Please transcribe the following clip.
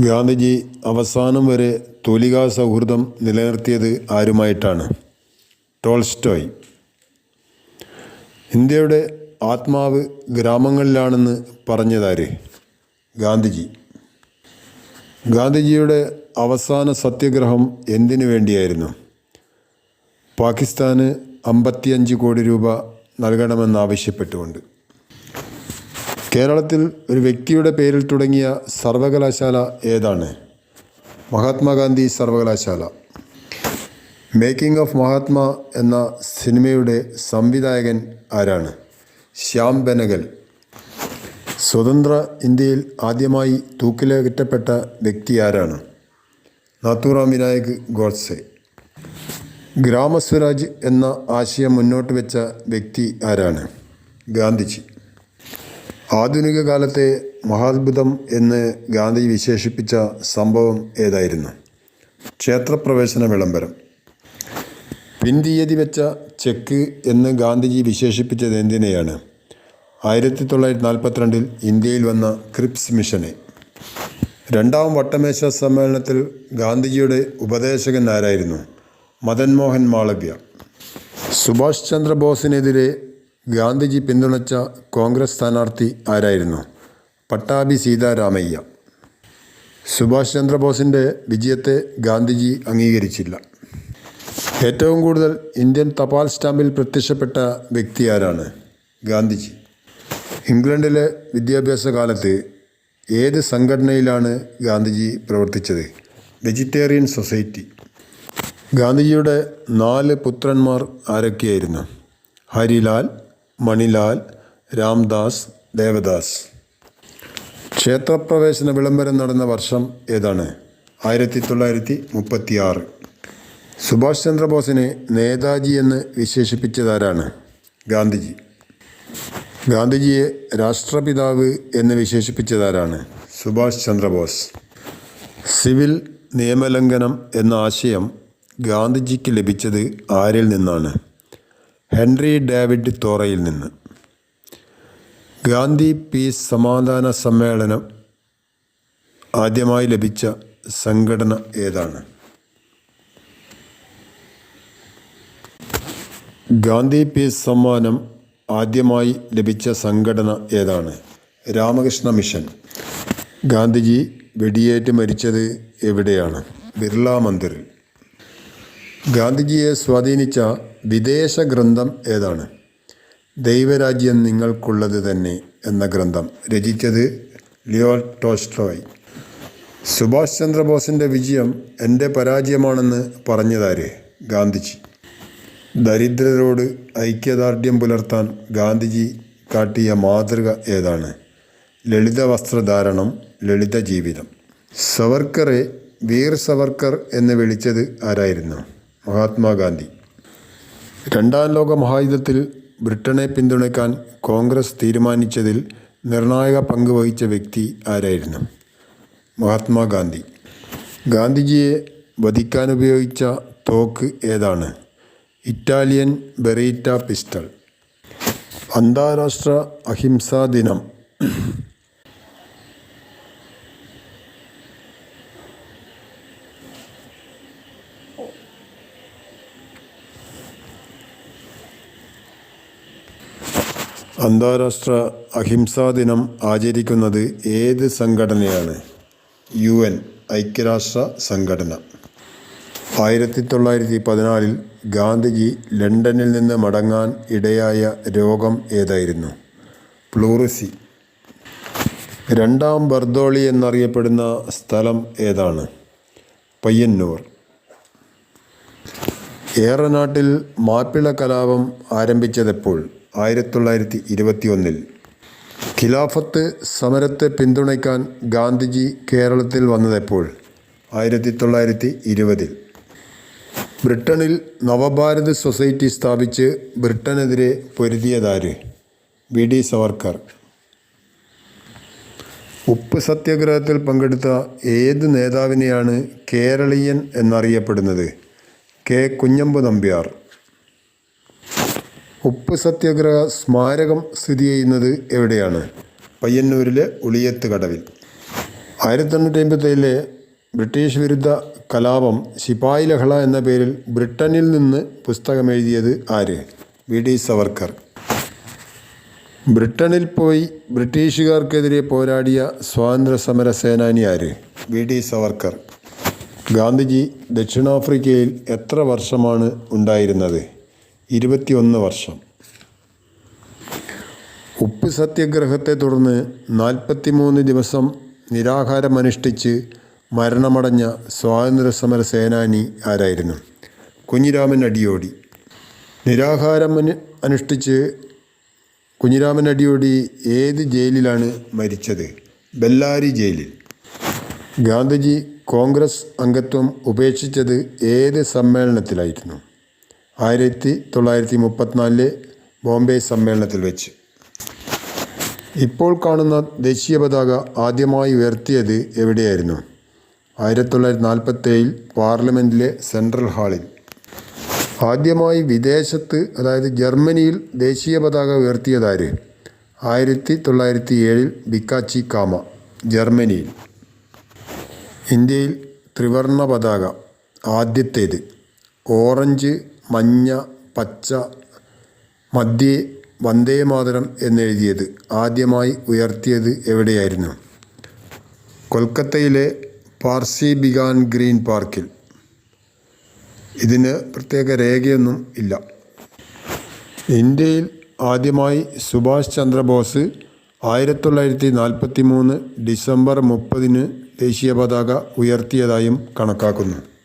ഗാന്ധിജി അവസാനം വരെ തൂലികാ സൗഹൃദം നിലനിർത്തിയത് ആരുമായിട്ടാണ്? ടോൾസ്റ്റോയ്. ഇന്ത്യയുടെ ആത്മാവ് ഗ്രാമങ്ങളിലാണെന്ന് പറഞ്ഞതാര്? ഗാന്ധിജി. ഗാന്ധിജിയുടെ അവസാന സത്യഗ്രഹം എന്തിനു വേണ്ടിയായിരുന്നു? പാകിസ്ഥാന് അമ്പത്തിയഞ്ച് കോടി രൂപ നൽകണമെന്നാവശ്യപ്പെട്ടുകൊണ്ട്. കേരളത്തിൽ ഒരു വ്യക്തിയുടെ പേരിൽ തുടങ്ങിയ സർവകലാശാല ഏതാണ്? മഹാത്മാഗാന്ധി സർവകലാശാല. മേക്കിംഗ് ഓഫ് മഹാത്മാ എന്ന സിനിമയുടെ സംവിധായകൻ ആരാണ്? ശ്യാം ബെനഗൽ. സ്വതന്ത്ര ഇന്ത്യയിൽ ആദ്യമായി തൂക്കിലേറ്റപ്പെട്ട വ്യക്തി ആരാണ്? നാത്തൂറാം വിനായക് ഗോഡ്സെ. ഗ്രാമസ്വരാജ് എന്ന ആശയം മുന്നോട്ട് വെച്ച വ്യക്തി ആരാണ്? ഗാന്ധിജി. ആധുനിക കാലത്തെ മഹാത്ഭുതം എന്ന് ഗാന്ധി വിശേഷിപ്പിച്ച സംഭവം ഏതായിരുന്നു? ക്ഷേത്രപ്രവേശന വിളംബരം. പിൻതീയതി വെച്ച ചെക്ക് എന്ന് ഗാന്ധിജി വിശേഷിപ്പിച്ചത് എന്തിനെയാണ്? ആയിരത്തി തൊള്ളായിരത്തി നാൽപ്പത്തിരണ്ടിൽ ഇന്ത്യയിൽ വന്ന ക്രിപ്സ് മിഷനെ. രണ്ടാം വട്ടമേശ സമ്മേളനത്തിൽ ഗാന്ധിജിയുടെ ഉപദേശകൻ ആരായിരുന്നു? മദൻ മോഹൻ മാളവ്യ. സുഭാഷ് ചന്ദ്രബോസിനെതിരെ ഗാന്ധിജി പിന്തുണച്ച കോൺഗ്രസ് സ്ഥാനാർത്ഥി ആരായിരുന്നു? പട്ടാഭി സീതാരാമയ്യ. സുഭാഷ് ചന്ദ്രബോസിന്റെ വിജയത്തെ ഗാന്ധിജി അംഗീകരിച്ചില്ല. ഏറ്റവും കൂടുതൽ ഇന്ത്യൻ തപാൽ സ്റ്റാമ്പിൽ പ്രത്യക്ഷപ്പെട്ട വ്യക്തി ആരാണ്? ഗാന്ധിജി. ഇംഗ്ലണ്ടിലെ വിദ്യാഭ്യാസ കാലത്ത് ഏത് സംഘടനയിലാണ് ഗാന്ധിജി പ്രവർത്തിച്ചത്? Vegetarian society. ഗാന്ധിജിയുടെ നാല് പുത്രന്മാർ ആരൊക്കെയായിരുന്നു? ഹരിലാൽ മണിലാൽ രാംദാസ് ദേവദാസ്. ക്ഷേത്രപ്രവേശന വിളംബരം നടന്ന വർഷം ഏതാണ്? ആയിരത്തി തൊള്ളായിരത്തി മുപ്പത്തി ആറ് സുഭാഷ് ചന്ദ്രബോസിനെ നേതാജി എന്ന് വിശേഷിപ്പിച്ചതാരാണ്? ഗാന്ധിജി. ഗാന്ധിജിയെ രാഷ്ട്രപിതാവ് എന്ന് വിശേഷിപ്പിച്ചതാരാണ്? സുഭാഷ് ചന്ദ്രബോസ്. സിവിൽ നിയമലംഘനം എന്ന ആശയം ഗാന്ധിജിക്ക് ലഭിച്ചത് ആരിൽ നിന്നാണ്? ഹെൻറി ഡേവിഡ് തോറയിൽ നിന്ന്. ഗാന്ധി പീസ് സമാധാന സമ്മേളനം ആദ്യമായി ലഭിച്ച സംഘടന ഏതാണ്? ഗാന്ധി പീസ് സമ്മാനം ആദ്യമായി ലഭിച്ച സംഘടന ഏതാണ്? രാമകൃഷ്ണ മിഷൻ. ഗാന്ധിജി വെടിയേറ്റ് മരിച്ചത് എവിടെയാണ്? ബിർള മന്ദിറിൽ. ഗാന്ധിജിയെ സ്വാധീനിച്ച വിദേശ ഗ്രന്ഥം ഏതാണ്? ദൈവരാജ്യം നിങ്ങൾക്കുള്ളത് തന്നെ എന്ന ഗ്രന്ഥം രചിച്ചത് ലിയോ ടോൾസ്റ്റോയ്. സുഭാഷ് ചന്ദ്രബോസിന്റെ വിജയം എന്റെ പരാജയമാണെന്ന് പറഞ്ഞതാര് ഗാന്ധിജി? ദരിദ്രരോട് ഐക്യദാർഢ്യം പുലർത്താൻ ഗാന്ധിജി കാട്ടിയ മാതൃക ഏതാണ്? ലളിത വസ്ത്രധാരണം ലളിത ജീവിതം സവർക്കറെ വീർ സവർക്കർ എന്ന് വിളിച്ചത് ആരായിരുന്നു? മഹാത്മാഗാന്ധി. രണ്ടാം ലോക മഹായുദ്ധത്തിൽ ബ്രിട്ടനെ പിന്തുണയ്ക്കാൻ കോൺഗ്രസ് തീരുമാനിച്ചതിൽ നിർണായക പങ്ക് വഹിച്ച വ്യക്തി ആരായിരുന്നു? മഹാത്മാഗാന്ധി. ഗാന്ധിജിയെ വധിക്കാനുപയോഗിച്ച തോക്ക് ഏതാണ്? Italian Beretta pistol. അന്താരാഷ്ട്ര അഹിംസാ ദിനം. അന്താരാഷ്ട്ര അഹിംസാ ദിനം ആചരിക്കുന്നത് ഏത് സംഘടനയാണ്? യു എൻ ഐക്യരാഷ്ട്ര സംഘടന. ആയിരത്തി തൊള്ളായിരത്തി പതിനാലിൽ ഗാന്ധിജി ലണ്ടനിൽ നിന്ന് മടങ്ങാൻ ഇടയായ രോഗം ഏതായിരുന്നു? പ്ലൂറിസി. രണ്ടാം ബർദോളി എന്നറിയപ്പെടുന്ന സ്ഥലം ഏതാണ്? പയ്യന്നൂർ. ഏറനാട്ടിൽ മാപ്പിള കലാപം ആരംഭിച്ചതെപ്പോൾ ആയിരത്തി തൊള്ളായിരത്തി ഇരുപത്തി ഒന്നിൽ ഖിലാഫത്ത് സമരത്തെ പിന്തുണയ്ക്കാൻ ഗാന്ധിജി കേരളത്തിൽ വന്നതെപ്പോൾ? ആയിരത്തി തൊള്ളായിരത്തി ഇരുപതിൽ ബ്രിട്ടനിൽ നവഭാരത് സൊസൈറ്റി സ്ഥാപിച്ച് ബ്രിട്ടനെതിരെ പൊരുതിയതാര്? വി. ഡി. സവർക്കർ. ഉപ്പ് സത്യാഗ്രഹത്തിൽ പങ്കെടുത്ത ഏത് നേതാവിനെയാണ് കേരളീയൻ എന്നറിയപ്പെടുന്നത്? കെ. കുഞ്ഞമ്പു നമ്പ്യാർ. ഉപ്പ് സത്യാഗ്രഹ സ്മാരകം സ്ഥിതി ചെയ്യുന്നത് എവിടെയാണ്? പയ്യന്നൂരിലെ ഉളിയത്ത് കടവിൽ. ആയിരത്തി തൊണ്ണൂറ്റി അമ്പത്തേഴിലെ ബ്രിട്ടീഷ് വിരുദ്ധ കലാപം ശിപായി ലഹള എന്ന പേരിൽ ബ്രിട്ടനിൽ നിന്ന് പുസ്തകമെഴുതിയത് ആര്? വി. ഡി. സവർക്കർ. ബ്രിട്ടനിൽ പോയി ബ്രിട്ടീഷുകാർക്കെതിരെ പോരാടിയ സ്വാതന്ത്ര്യ സമര സേനാനി ആര്? വി. ഡി. സവർക്കർ. ഗാന്ധിജി ദക്ഷിണാഫ്രിക്കയിൽ എത്ര വർഷമാണ് ഉണ്ടായിരുന്നത്? ഇരുപത്തിയൊന്ന് വർഷം. ഉപ്പ് സത്യഗ്രഹത്തെ തുടർന്ന് നാൽപ്പത്തിമൂന്ന് ദിവസം നിരാഹാരമനുഷ്ഠിച്ച് മരണമടഞ്ഞ സ്വാതന്ത്ര്യ സമര സേനാനി ആരായിരുന്നു? കുഞ്ഞിരാമൻ അടിയോടി. നിരാഹാരം അനു- അനുഷ്ഠിച്ച് കുഞ്ഞിരാമൻ അടിയോടി ഏത് ജയിലിലാണ് മരിച്ചത്? ബെല്ലാരി ജയിലിൽ. ഗാന്ധിജി കോൺഗ്രസ് അംഗത്വം ഉപേക്ഷിച്ചത് ഏത് സമ്മേളനത്തിലായിരുന്നു? ആയിരത്തി തൊള്ളായിരത്തി മുപ്പത്തിനാലിലെ ബോംബെ സമ്മേളനത്തിൽ വെച്ച്. ഇപ്പോൾ കാണുന്ന ദേശീയ പതാക ആദ്യമായി ഉയർത്തിയത് എവിടെയായിരുന്നു? ആയിരത്തി തൊള്ളായിരത്തി നാൽപ്പത്തേഴിൽ പാർലമെന്റിലെ സെൻട്രൽ ഹാളിൽ. ആദ്യമായി വിദേശത്ത് അതായത് ജർമ്മനിയിൽ ദേശീയ പതാക ഉയർത്തിയതാര് ആയിരത്തി തൊള്ളായിരത്തി ഏഴിൽ ബിക്കാച്ചി കാമ ജർമ്മനിയിൽ. ഇന്ത്യയിൽ ത്രിവർണ പതാക ആദ്യത്തേത് ഓറഞ്ച് മഞ്ഞ പച്ച മധ്യേ വന്ദേ മാതരം എന്നെഴുതിയത് ആദ്യമായി ഉയർത്തിയത് എവിടെയായിരുന്നു? കൊൽക്കത്തയിലെ പാർസി ബിഗാൻ ഗ്രീൻ പാർക്കിൽ. ഇതിന് പ്രത്യേക രേഖയൊന്നും ഇല്ല. ഇന്ത്യയിൽ ആദ്യമായി സുഭാഷ് ചന്ദ്രബോസ് ആയിരത്തി തൊള്ളായിരത്തി നാൽപ്പത്തി മൂന്ന് ഡിസംബർ മുപ്പതിന് ദേശീയ പതാക ഉയർത്തിയതായും കണക്കാക്കുന്നു.